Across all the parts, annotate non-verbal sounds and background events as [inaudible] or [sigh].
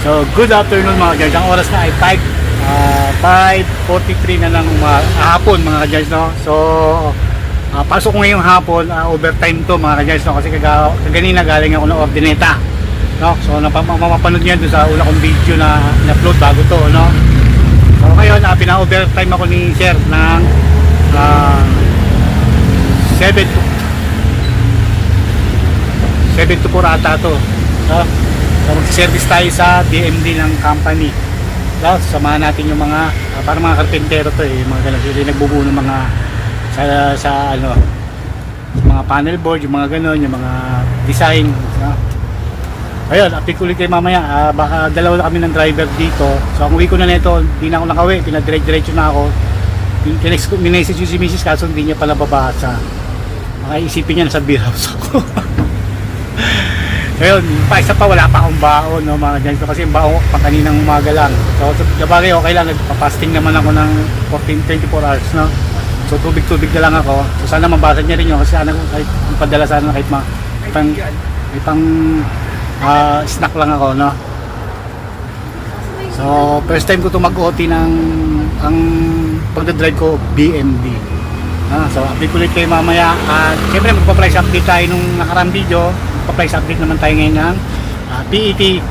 So, good afternoon mga guys. Ang oras na ay 5, ah, 5.43 na ng hapon mga guys, no? So, ah, pasok ko ngayong hapon, ah, overtime to mga guys, no? Kasi kaga, kaganina galing ako ng ordineta. No? So, napapanood niyo doon sa una kong video na in-upload bago to, no? So, ngayon, ah, pina-overtime ako ni Sir ng ah, 7 to 7 to 4 ata to. No? So mag-service tayo sa DMD ng company. No? Samahan natin yung mga uh, parang mga karpentero to eh, mga ganun. Sila nagbubuo ng mga sa, sa ano sa mga panel board, yung mga ganun, yung mga design. No? Ayun, update ko ulit kayo mamaya. Ah, baka dalawa na kami ng driver dito. So ang uwi ko na nito, hindi na ako nakawi, pinadire-diretso na ako. Ko, minessage yung si Mrs. kaso hindi niya pala babasa. Baka isipin niya nasa beer house ako. [laughs] Ngayon, pa isa pa wala pa akong baon no mga ganito kasi baon pa kaninang umaga lang. So, so kabagay okay lang nagpa-fasting naman ako ng 14 24 hours no. So tubig-tubig na lang ako. So sana mabasa niya rin yun kasi sana ko kahit padala sana kahit ma pang may pang ah, snack lang ako no. So first time ko to mag-OT ng ang pagdadrive ko BMD. Ah, so update ulit kayo mamaya. At syempre magpa-price update tayo nung nakarang video. Magpa-price update naman tayo ngayon ng ah, PET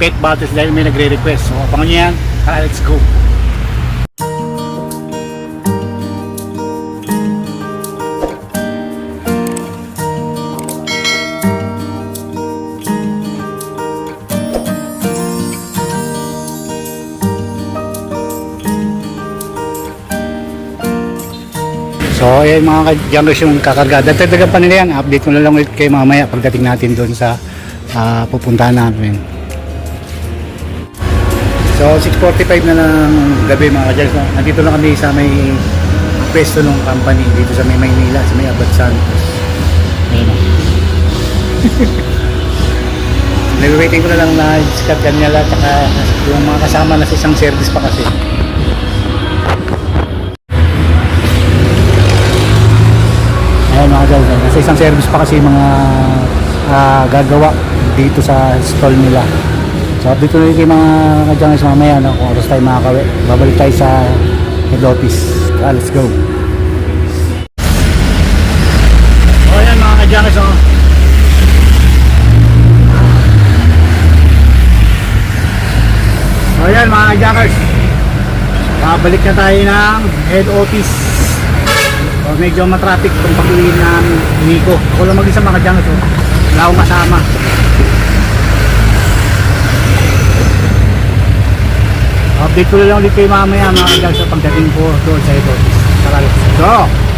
pet bottles dahil may nagre-request. So abangan yan. Tara, let's go. So, ayan mga ka-junkers yung kakarga. Dagdagan pa nila yan. Update ko na lang ulit kayo mamaya pagdating natin doon sa ah, pupuntahan namin. So, 6.45 na ng gabi mga ka-junkers. No? Nandito na kami sa may pwesto ng company dito sa may Maynila, sa may Abad Santos. Ayun o. [laughs] Nag-waiting ko na lang na discard nila at yung mga kasama na sa isang service pa kasi. Guys, nasa isang service pa kasi mga ah, gagawa dito sa stall nila. So dito na kayo mga kadyangers mamaya no, kung oras tayo makakawi. Babalik tayo sa head office. Ah, let's go. O yan mga kadyangers oh. O yan mga kadyangers. Babalik na tayo ng head office. O, medyo matraffic itong pag-uwi ng Nico. Ako lang mag-isa mga kadyangers. Oh. Wala akong kasama. Update ko lang ulit kayo mamaya mga kadyangers sa pagdating ko doon sa. Tara, let's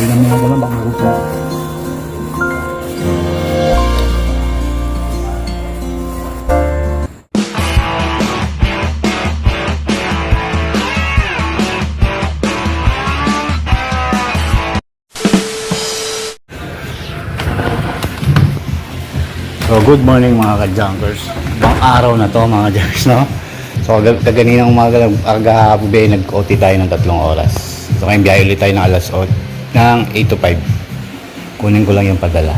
Hindi na mga gala, baka gusto. So good morning mga ka-junkers. Ibang araw na to mga junkers, no? So kag- kaganinang umaga, aga gabi, nag-OT tayo ng tatlong oras. So ngayon biyahe ulit tayo ng alas 8, ng 8 to 5. Kunin ko lang yung padala.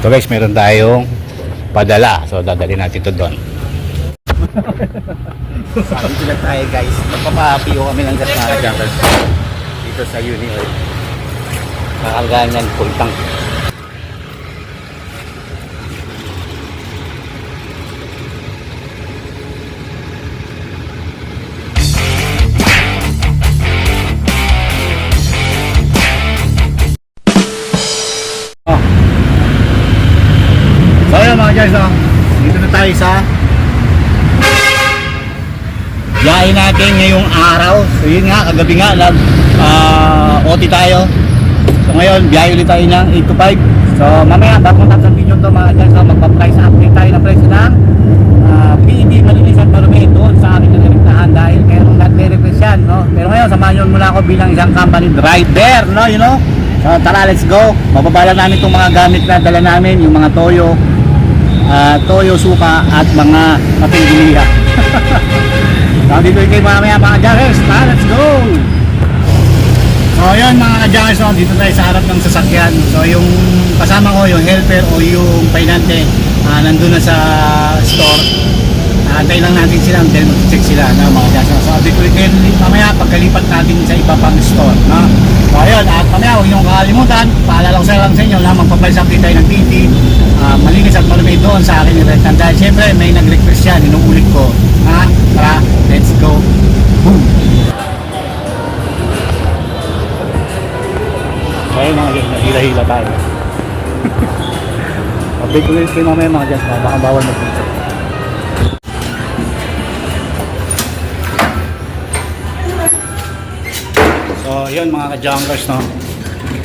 So guys, meron tayong padala. So dadali natin to doon. Dito na tayo guys. Magpapapiyo kami ng gas mga junkers. Dito sa Uni Oil. Kakargaan yan, full tank. Natin ngayong araw. So yun nga, kagabi nga, nag ah, OT tayo. So ngayon, biyahe ulit tayo ng 8 to 5. So mamaya, bago matapos ang video to mga dyan, so magpa-price update tayo ng presyo ng uh, PED Malinis at Marumi doon sa aking nagrektahan dahil meron lahat may request yan, no? Pero ngayon, samahan nyo muna ako bilang isang company driver, no? You know? So tara, let's go. Mababala namin itong mga gamit na dala namin, yung mga toyo, ah, toyo, suka at mga kapinggiliya. [laughs] Dito kayo mamaya mga joggers, tara, let's go! So yun mga ka-joggers, no, dito tayo sa harap ng sasakyan. So yung kasama ko, yung helper o yung painante, ah, nandun na sa store. Antay lang natin sila until mag-check sila no, mga joggers. So dito kayo mamaya pagkalipat natin sa iba pang store. No? So ayun, at mamaya huwag niyong kakalimutan, paalala ko sa lang sa inyo na magpapalis update tayo ng TT. Ah, malinis at malumay doon sa akin yung rentan. Dahil syempre may nag-request yan, inuulit ko. Ha? Tara, let's go. Boom! Ayun mga guys, nahila-hila tayo. [laughs] Update ko ulit kayo mamaya mga guys, baka bawal mag-video. So yun mga ka-junkers no.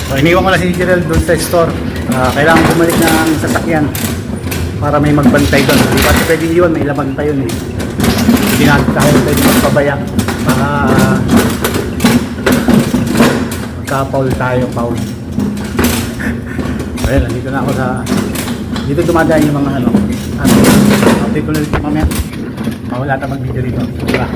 So iniwan ko na si Gerald doon sa store. Ah, kailangan bumalik ng sasakyan para may magbantay doon. Hindi pa pwede iwan, may labantay yun eh. Natin tayo magpabaya para magka-foul tayo, foul. Ayun, nandito na ako sa dito dumadaan yung mga ano ano update ko na ulit mamaya mawala ta mag-video dito Tara.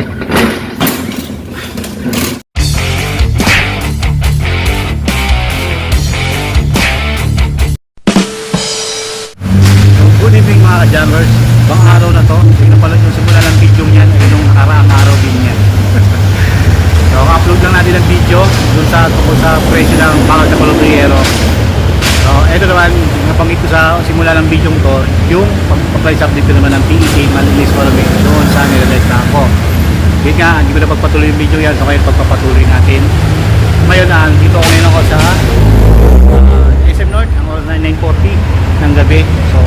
Good evening mga ka-jammers. Bang araw na to, na pala yung simula ng video niyan ay yung nakaraang araw din yan. [laughs] so, upload lang natin ang video dun sa tungkol sa presyo ng bakal na Colombiero. So, eto naman, napangit ko sa simula ng video to, yung pag-price update ko naman ng PEA Malinis Colombiero doon sa nirelect na ako. Yun nga, hindi ko na pagpatuloy yung video yan, so kaya pagpapatuloy natin. Ngayon, ah, dito ako ngayon ako sa uh, SM North, ang oras na 9.40 ng gabi. So,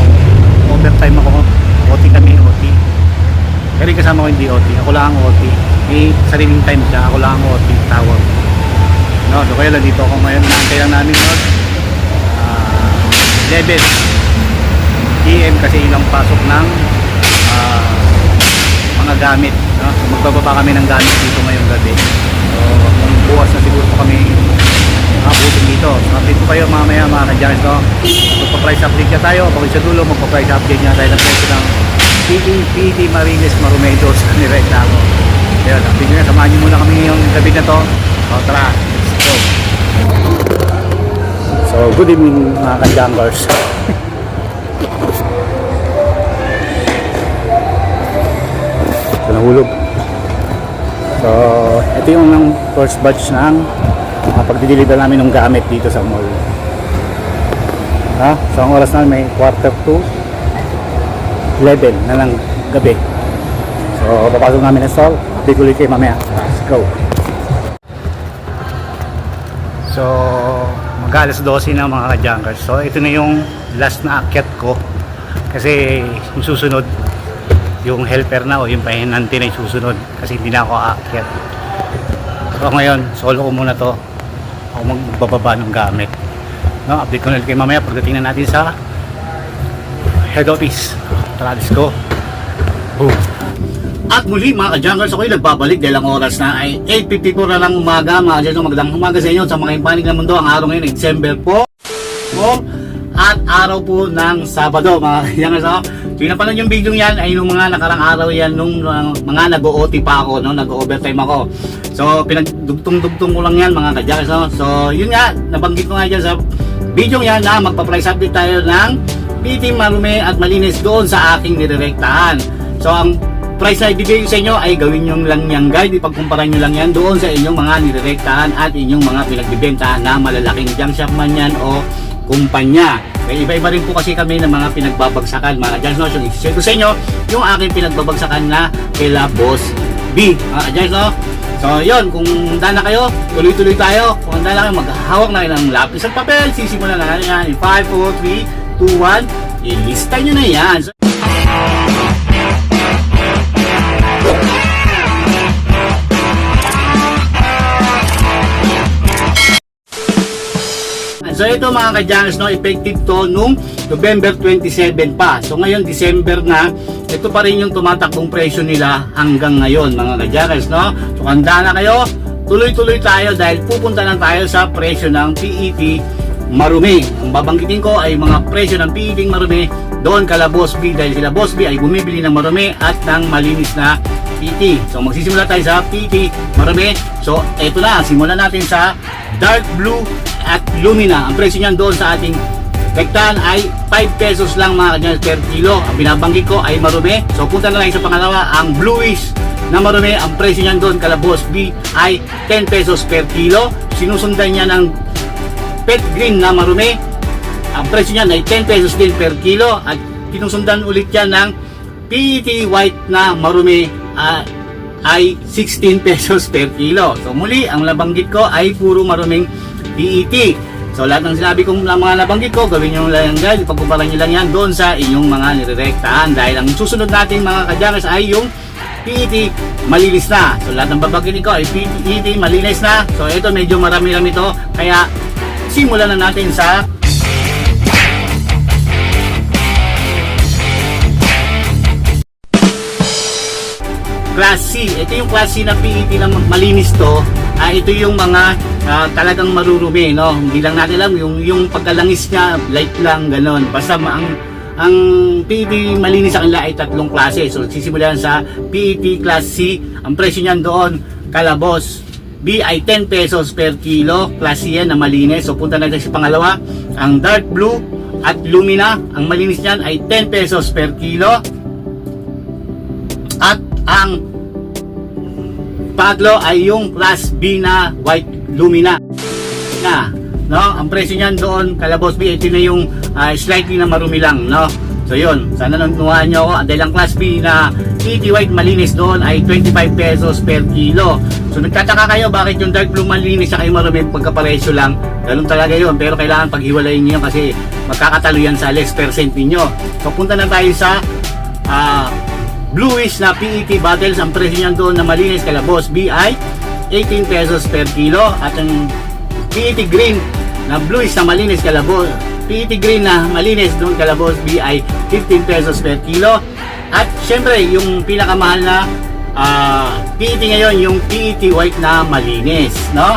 overtime ako. OT kami, OT. Pero kasama ko hindi OT. Ako lang ang OT. May sariling time siya. Ako lang ang OT. Tawag. No, so kaya lang dito ako ngayon. Naantay lang namin North. Uh, 11 PM kasi ilang pasok ng ah, mga gamit. No? So, magbababa kami ng gamit dito ngayong gabi. So, bukas na siguro kami nakabutin dito. So, update ko kayo mamaya mga ka-Giants. No? Magpa-price update ka tayo. Pag sa dulo, magpa-price update nga tayo ng presyo ng PD, PD Marines Marumedo sa nirekta ako. Kaya, update nyo. Samahan nyo muna kami ngayong gabi na to. So, tara. Let's go. So, good evening mga ka-Jumpers. [laughs] So, nahulog. So, ito yung ng first batch ng uh, pagdi-deliver namin ng gamit dito sa mall. Ha? So, ang oras namin may quarter to 11 na ng gabi. So, papasok namin na stall. Update ulit kayo mamaya. Let's go. So, mag-alas 12 na mga ka-junkers. So, ito na yung last na akyat ko. Kasi yung susunod, yung helper na o yung pahinante na yung susunod. Kasi hindi na ako aakyat. So, ngayon, solo ko muna to. Ako magbababa ng gamit. No, update ko na kayo mamaya pagdating na natin sa head office. Tara, let's go. Boom. At muli mga ka-junkers, ako'y nagbabalik dahil ang oras na ay 8.54 na lang umaga. Mga ka-junkers, magandang umaga sa inyo sa mga impanig ng mundo. Ang araw ngayon ay December po. po at araw po ng Sabado mga [laughs] ka-junkers. Ako. So yung video yan ay nung mga nakarang araw yan nung uh, mga nag-OT pa ako, no? nag-overtime ako. So pinagdugtong-dugtong ko lang yan mga ka-junkers. No? So yun nga, nabanggit ko nga dyan sa video yan na magpa-price update tayo ng PT Marume at Malinis doon sa aking nirerektahan. So ang price na ibibigay sa inyo ay gawin nyo lang yan guide, ipagkumpara nyo lang yan doon sa inyong mga nirerektahan at inyong mga pinagbibenta na malalaking junk shop man yan o kumpanya. Kaya iba-iba rin po kasi kami ng mga pinagbabagsakan mga junk no? So i-share ko sa inyo yung aking pinagbabagsakan na kila Boss B. Mga junk no? So yun, kung handa na kayo, tuloy-tuloy tayo. Kung handa na kayo, maghahawak na ng lapis at papel. Sisimulan na natin yan in 5, 4, 3, 521, ilista nyo na yan. So, So ito mga kadyangers, no, effective to nung November 27 pa. So ngayon December na, ito pa rin yung tumatakbong presyo nila hanggang ngayon mga kadyangers. No? So handa na kayo, tuloy-tuloy tayo dahil pupunta lang tayo sa presyo ng PET Marumi. Ang babanggitin ko ay mga presyo ng PET Marumi doon kala Boss B dahil sila Boss B ay bumibili ng marumi at ng malinis na PET. So magsisimula tayo sa PET marumi. So eto na, simulan natin sa dark blue at lumina. Ang presyo niyan doon sa ating rektahan ay 5 pesos lang mga kanyang per kilo. Ang binabanggit ko ay marumi. So punta na lang sa pangalawa, ang bluish na marumi. Ang presyo niyan doon kala Boss B ay 10 pesos per kilo. Sinusundan niya ng pet green na marumi. Ang presyo niyan ay 10 pesos din per kilo at kinusundan ulit yan ng PET white na marumi ah, ay 16 [laughs] pesos per kilo. So muli, ang nabanggit ko ay puro maruming PET. So lahat ng sinabi kong mga nabanggit ko, gawin nyo lang yan guys, ipagkumpara nyo lang yan doon sa inyong mga nirerektahan dahil ang susunod nating mga kadyangers ay yung PET malinis na. So lahat ng babanggitin ko ay PET malinis na. So ito medyo marami-rami to kaya simulan na natin sa Class C. Ito yung Class na PET na malinis to. Ah, ito yung mga ah, talagang marurumi, no? Hindi lang natin alam yung yung pagkalangis niya, light lang ganon. Basta ang ang PET malinis sa kanila ay tatlong klase. So sisimulan sa PET Class C. Ang presyo niyan doon, kalabos. B ay 10 pesos per kilo. Class C yan na malinis. So punta natin sa pangalawa. Ang dark blue at lumina. Ang malinis niyan ay 10 pesos per kilo. Pangatlo ay yung class B na white lumina. Na, no? Ang presyo niyan doon, kalabos B, ito na yung ah, slightly na marumi lang, no? So yun, sana nanunuhan nyo ako. Dahil ang class B na PET white malinis doon ay 25 pesos per kilo. So nagtataka kayo bakit yung dark blue malinis at yung marumi pagkaparesyo lang. Ganun talaga yun. Pero kailangan paghiwalayin niyo kasi magkakatalo yan sa less percent ninyo. So punta na tayo sa ah, bluish na PET bottles ang presyo niyan doon na malinis kalabos B ay 18 pesos per kilo. At ang PET green na bluish na malinis kalabos PET green na malinis doon kalabos B ay 15 pesos per kilo. At syempre yung pinakamahal na ah, PET ngayon yung PET white na malinis no?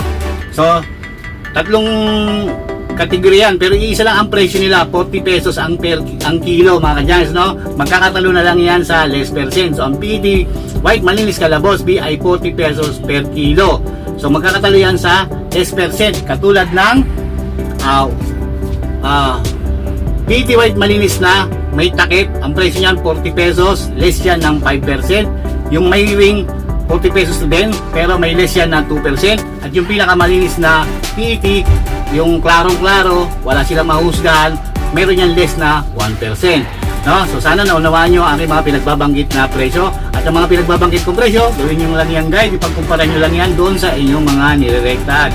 So tatlong kategorya yan. Pero isa lang ang presyo nila 40 pesos ang per ang kilo mga kadyans no? Magkakatalo na lang yan sa less percent so ang PET white malinis kalabos B ay 40 pesos per kilo. So magkakatalo yan sa less percent katulad ng ah ah PET white malinis na may takip. Ang presyo niyan 40 pesos. Less yan ng 5% yung may wing 40 pesos din pero may less yan na 2% at yung pinakamalinis na PET yung klarong-klaro wala silang mahusgahan meron yan less na 1% no? so sana naunawaan nyo ang mga pinagbabanggit na presyo. At ang mga pinagbabanggit kong presyo gawin nyo lang yan guide ipagkumpara nyo lang yan doon sa inyong mga nirerektahan.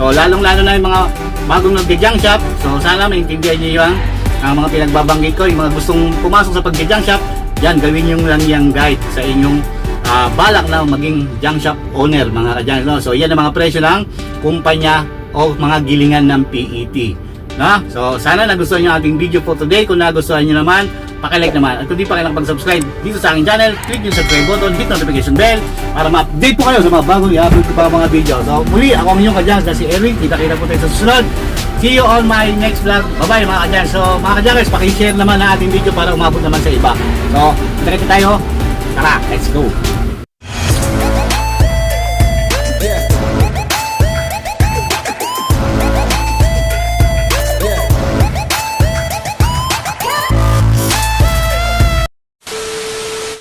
So lalong lalo na yung mga bagong nagja-junk shop. So sana maintindihan nyo yung ang mga pinagbabanggit ko yung mga gustong pumasok sa pagja-junk shop. Yan gawin nyo lang yung guide sa inyong ah, balak na maging junk shop owner mga kadyan. No? So yan ang mga presyo ng kumpanya o mga gilingan ng PET. No? So sana nagustuhan nyo ating video for today. Kung nagustuhan nyo naman, pakilike naman. At kung di pa kayo nakapag-subscribe dito sa aking channel, click yung subscribe button, hit notification bell para ma-update po kayo sa mga bagong i-upload ko pa mga video. So muli, ako ang inyong kadyan na si Erwin. Kita-kita po tayo sa susunod. See you on my next vlog. Bye-bye mga kadyan. So mga kadyan, pakishare naman ang ating video para umabot naman sa iba. So, kita tayo. Tara, let's go.